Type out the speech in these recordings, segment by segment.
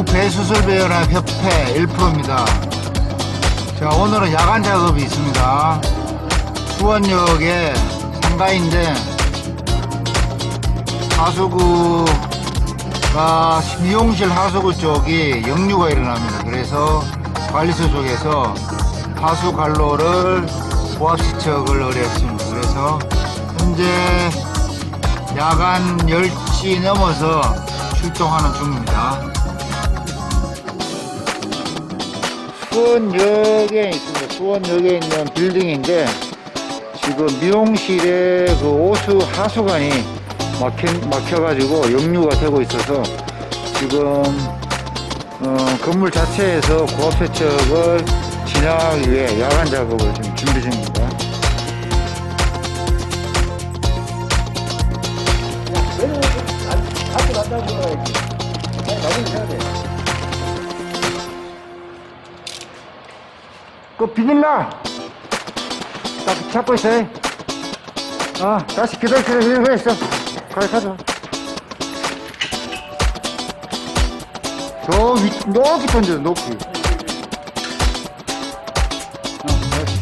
안녕하세요. 한국 배수설배연합 협회 1%입니다. 자, 오늘은 야간 작업이 있습니다. 수원역에 상가인데 하수구가 미용실 하수구 쪽이 역류가 일어납니다. 그래서 관리소 쪽에서 하수 관로를 고압시척을 의뢰했습니다. 그래서 현재 야간 10시 넘어서 출동하는 중입니다. 수원역에 있습니다. 수원역에 있는 빌딩인데 지금 미용실에 그 오수 하수관이 막혀, 막혀가지고 역류가 되고 있어서 지금 어, 건물 자체에서 고압세척을 진행하기 위해 야간 작업을 지금 준비 중입니다. 그러야 그 비닐라 딱 잡고 있어. 어 다시 기다려 기다려 기다려 있어. 가자 가자. 저 위, 높이 던져 높이. 어, 다시.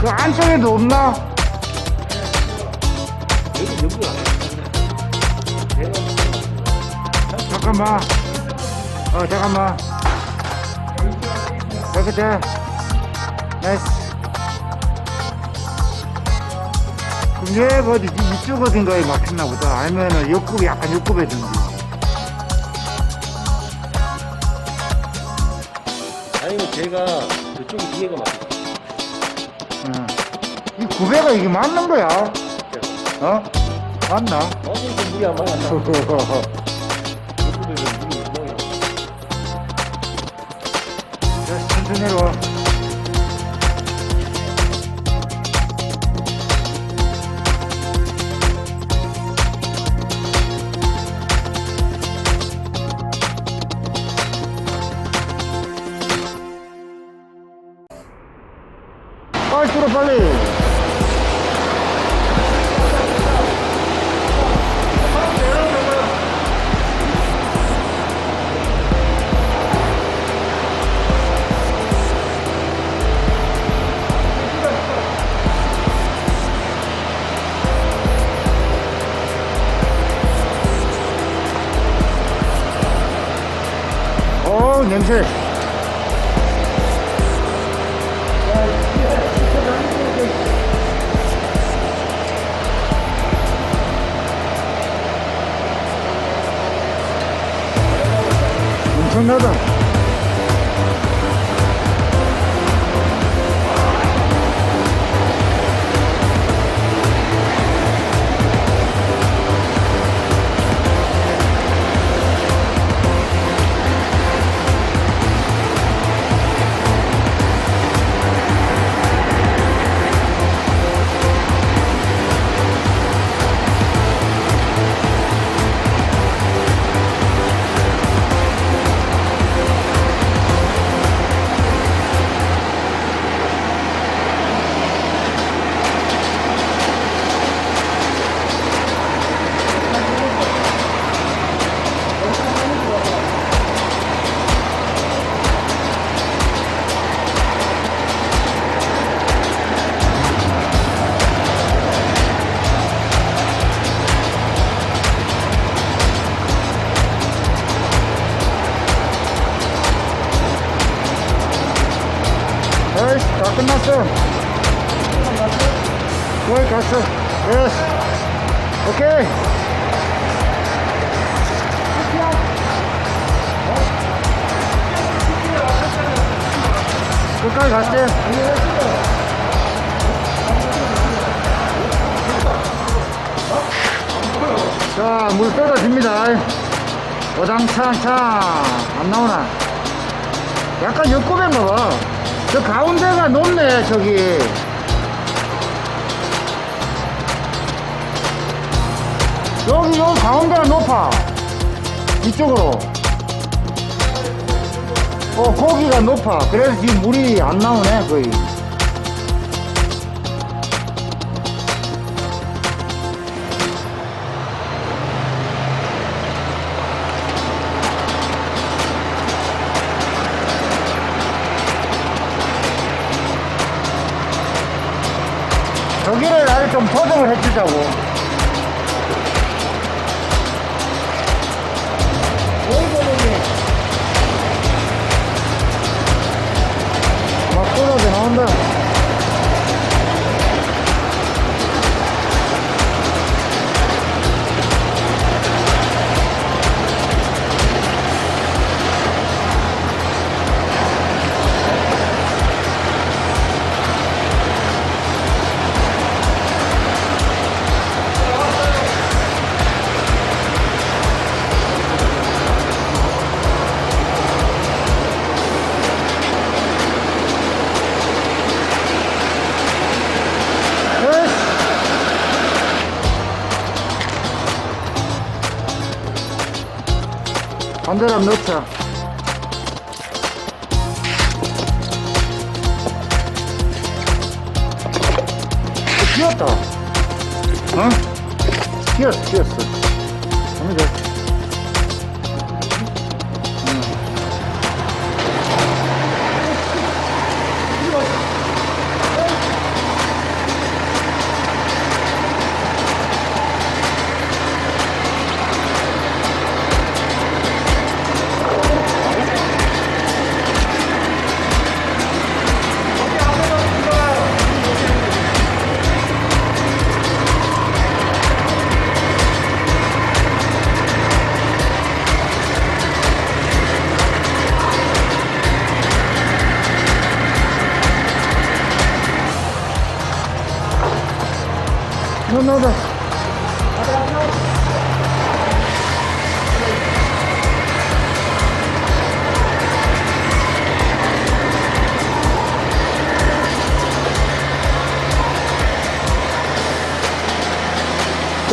그 안쪽에도 없나? 잠깐만. 어, 잠깐만. 이렇게 돼. 나이스. 그럼 얘 어디 이쪽 어딘가에 막혔나 보다. 아니면은 옆구리 약간 옆구리에 든지. 아니면 제가 저쪽이 뒤에가 맞아. 응. 이 구배가 이게 맞는 거야? 어? 맞나? 어디 그 물이 안 막았나? 就那种 어 다 끝났어. 거의 갔어. 예스. 오케이. 끝까지 갔대. 자, 물 쏟아집니다. 오당창창. 안 나오나? 약간 옆구배인가 봐. 저 가운데가 높네, 저기. 여기, 여기 가운데가 높아. 이쪽으로. 어, 거기가 높아. 그래서 지금 물이 안 나오네, 거의. 저기를 나를 좀 조정을 해주자고. 막 쏟아져 나온다. 반대로 한번 넣자. 튀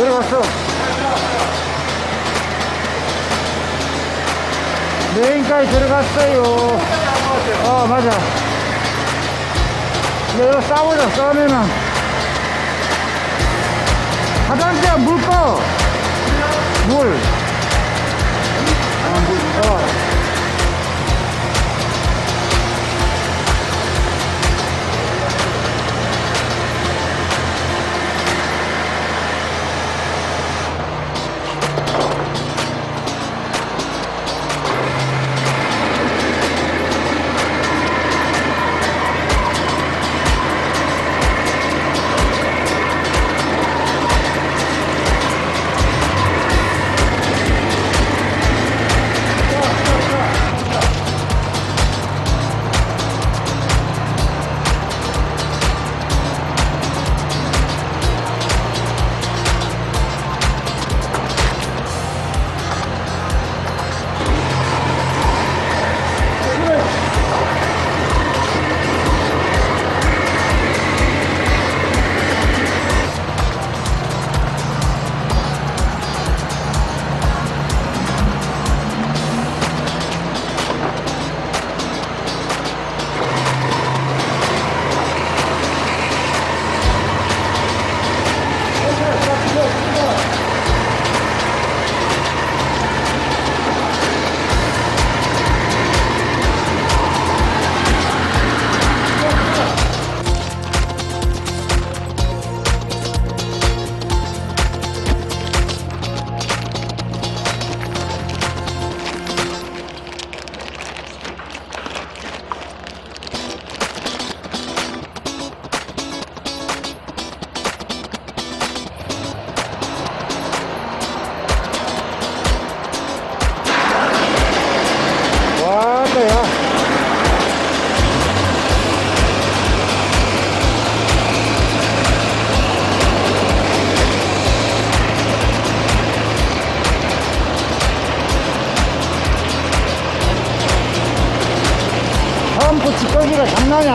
들어갔어. 메인까지 들어갔어요. 어, 맞아. 이거 싸우자, 싸우면은. 화장실 물 꺼! 물.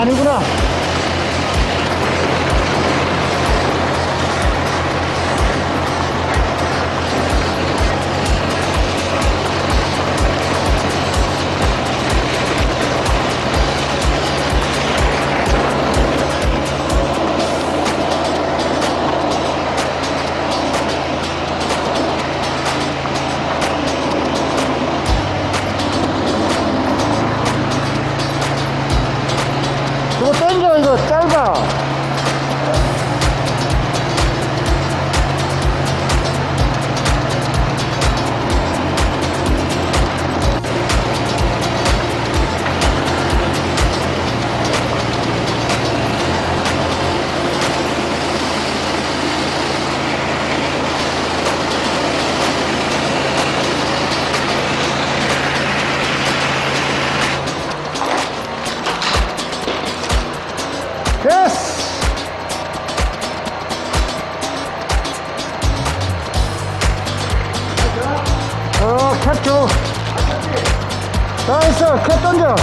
아니구나. 캡죠. 나이스, 캡 던져.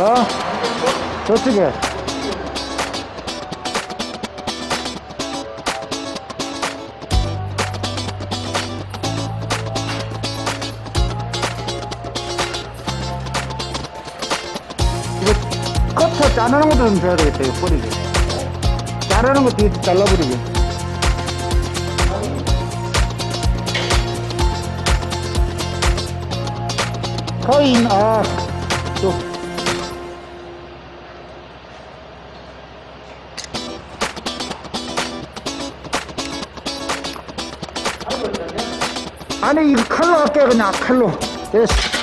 어? 저쪽에. 이거 커터 자르는 것도 좀 돼야 되겠다, 이거 버리기. 자르는 거 뒤에 잘라버리기. 거인, 아, 또. 아니 이거 칼로 할게 그냥. 칼로. 됐어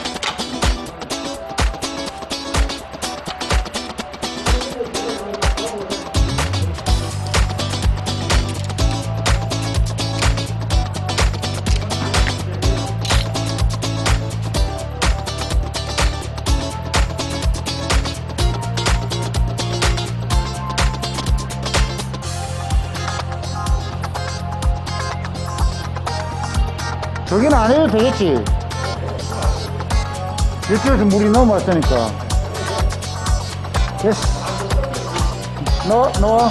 안 해도 되겠지. 이쪽에서 물이 너무 왔으니까. 됐어. 넣어 넣어.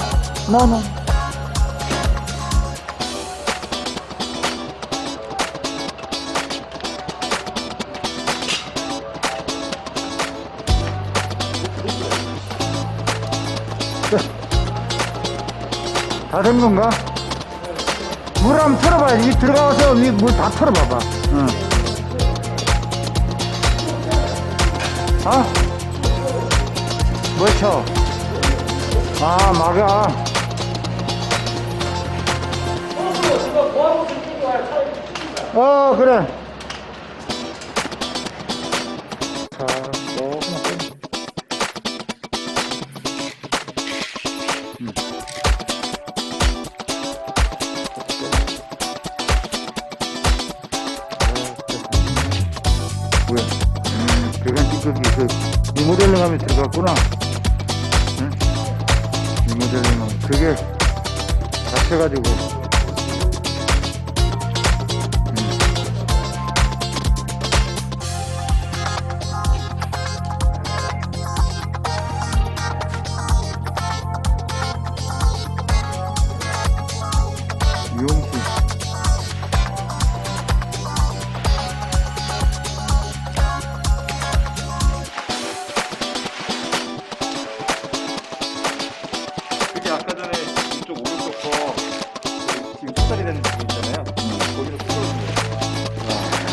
넣어 넣어. 다 된 건가? 물 한번 틀어봐야지. 이 들어가서 물다 틀어봐봐. 응. 어? 뭐 쳐? 아, 막아. 어, 그래.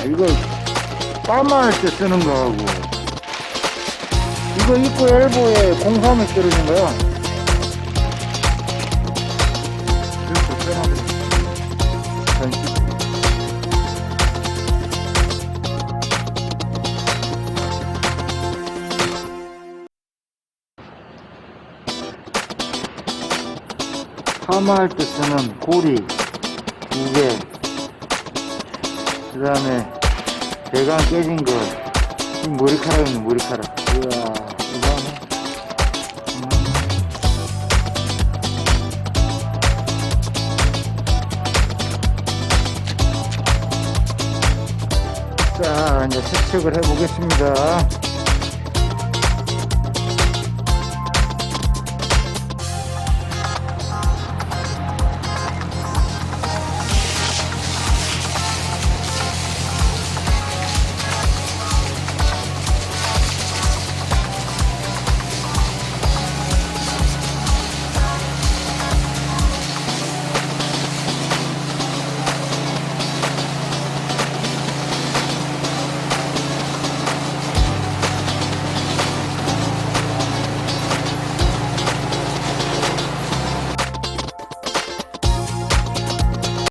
이거 빠마할 때 쓰는 거하고. 이거 입구 엘보에 공사하면 떨어진 거야. 빼놔버려 전시. 파마할 때 쓰는 고리 두 개, 그 다음에 배관 깨진 거, 이 머리카락이네, 머리카락. 이야, 하네. 음. 자, 이제 세척을 해보겠습니다.